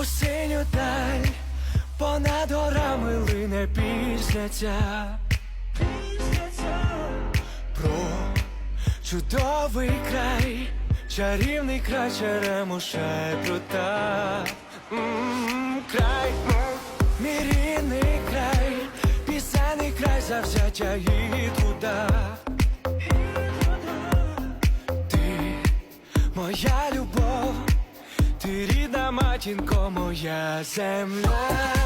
у синю даль, понад горами лине пісня ця про чудовий край, чарівний край черемуша і прута. Край, мій край, пісенний край завзяття і труда. Моя любов, матінко, моя земля.